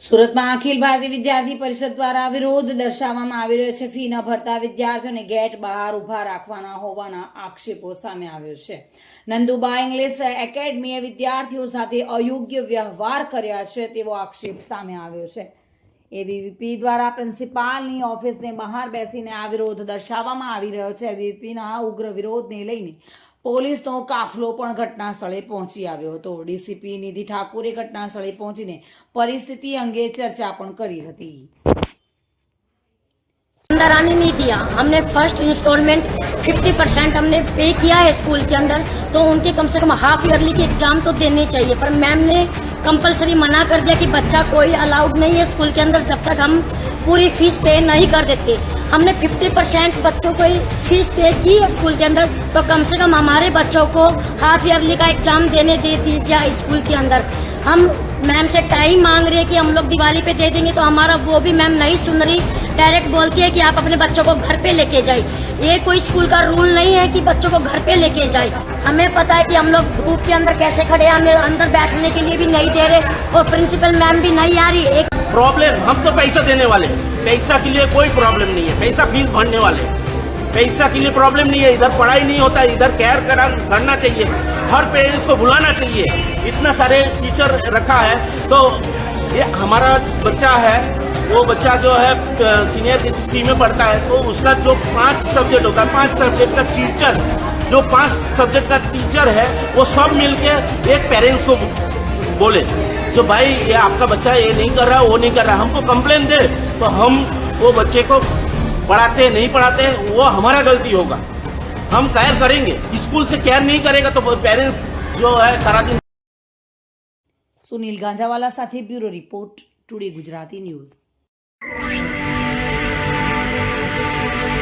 સુરતમાં અખિલ ભારતીય વિદ્યાર્થી પરિષદ દ્વારા વિરોધ દર્શાવવામાં આવી રહ્યો છે. ફી ન ભરતા વિદ્યાર્થીઓને ગેટ બહાર ઊભા રાખવાના હોવાના આક્ષેપો સામે આવ્યો છે. નંદુબા ઇંગ્લિશ એકેડમીએ વિદ્યાર્થીઓ સાથે અયોગ્ય વ્યવહાર કર્યા છે તેવો આક્ષેપ સામે આવ્યો છે. એબીવીપી દ્વારા પ્રિન્સિપાલની ઓફિસને બહાર બેસીને આ વિરોધ દર્શાવવામાં આવી રહ્યો છે. એબીવીપીના ઉગ્ર વિરોધને લઈને પોલીસનો કાફલો પણ ઘટના સ્થળે પહોંચી આવ્યો હતો ડીસીપી નિધિ ઠાકુરે ઘટના સ્થળે પહોંચીને પરિસ્થિતિ અંગે ચર્ચા પણ કરી હતી अंदर आने नहीं दिया हमने फर्स्ट इंस्टॉलमेंट 50 परसेंट हमने पे किया है स्कूल के अंदर तो उनके कम से कम हाफ ईयरली के एग्जाम तो देने चाहिए पर मैम ने कंपलसरी मना कर दिया कि बच्चा कोई अलाउड नहीं है स्कूल के अंदर जब तक हम पूरी फ़ीस पे नहीं कर देते। हमने 50 परसेंट बच्चों को फ़ीस पे की स्कूल के अंदर। तो कम से कम हमारे बच्चों को हाफ़ ईयरली का एग्ज़ाम देने दे दीजिए स्कूल के अंदर। हम मैम से टाइम मांग रहे हैं कि हम लोग दिवाली पे दे देंगे तो हमारा वो भी मैम नहीं सुन रही। डायरेक्ट बोलती है कि आप अपने बच्चों को घर पे लेके जाए ये कोई स्कूल का रूल नहीं है कि बच्चों को घर पे लेके जाए। हमें पता है कि हम लोग धूप के अंदर कैसे खड़े हैं, हमें अंदर बैठने के लिए भी नहीं दे रहे और प्रिंसिपल मैम भी नहीं आ रही। एक प्रॉब्लम, हम तो पैसा देने वाले पैसा के लिए कोई प्रॉब्लम नहीं है। पैसा फ़ीस भरने वाले पैसा के लिए प्रॉब्लम नहीं है। इधर पढ़ाई नहीं होता, इधर केयर करा, करना चाहिए। हर पेरेंट्स को बुलाना चाहिए। इतना सारे टीचर रखा है। तो ये हमारा बच्चा है। वो बच्चा जो है सीनियर सी में पढ़ता है तो उसका जो पांच सब्जेक्ट होता है पांच सब्जेक्ट का टीचर जो पांच सब्जेक्ट का टीचर है वो सब मिलके एक पेरेंट्स को बोले जो भाई ये आपका बच्चा ये नहीं कर रहा वो नहीं कर रहा हमको कंप्लेन दे तो हम वो बच्चे को पढ़ाते नहीं पढ़ाते वो हमारा गलती होगा हम केयर करेंगे स्कूल से केयर नहीं करेगा तो पेरेंट्स जो है सारा दिन સુનિલ ગાંજાવાલા સાથે bureau report today Gujarati news Thank you.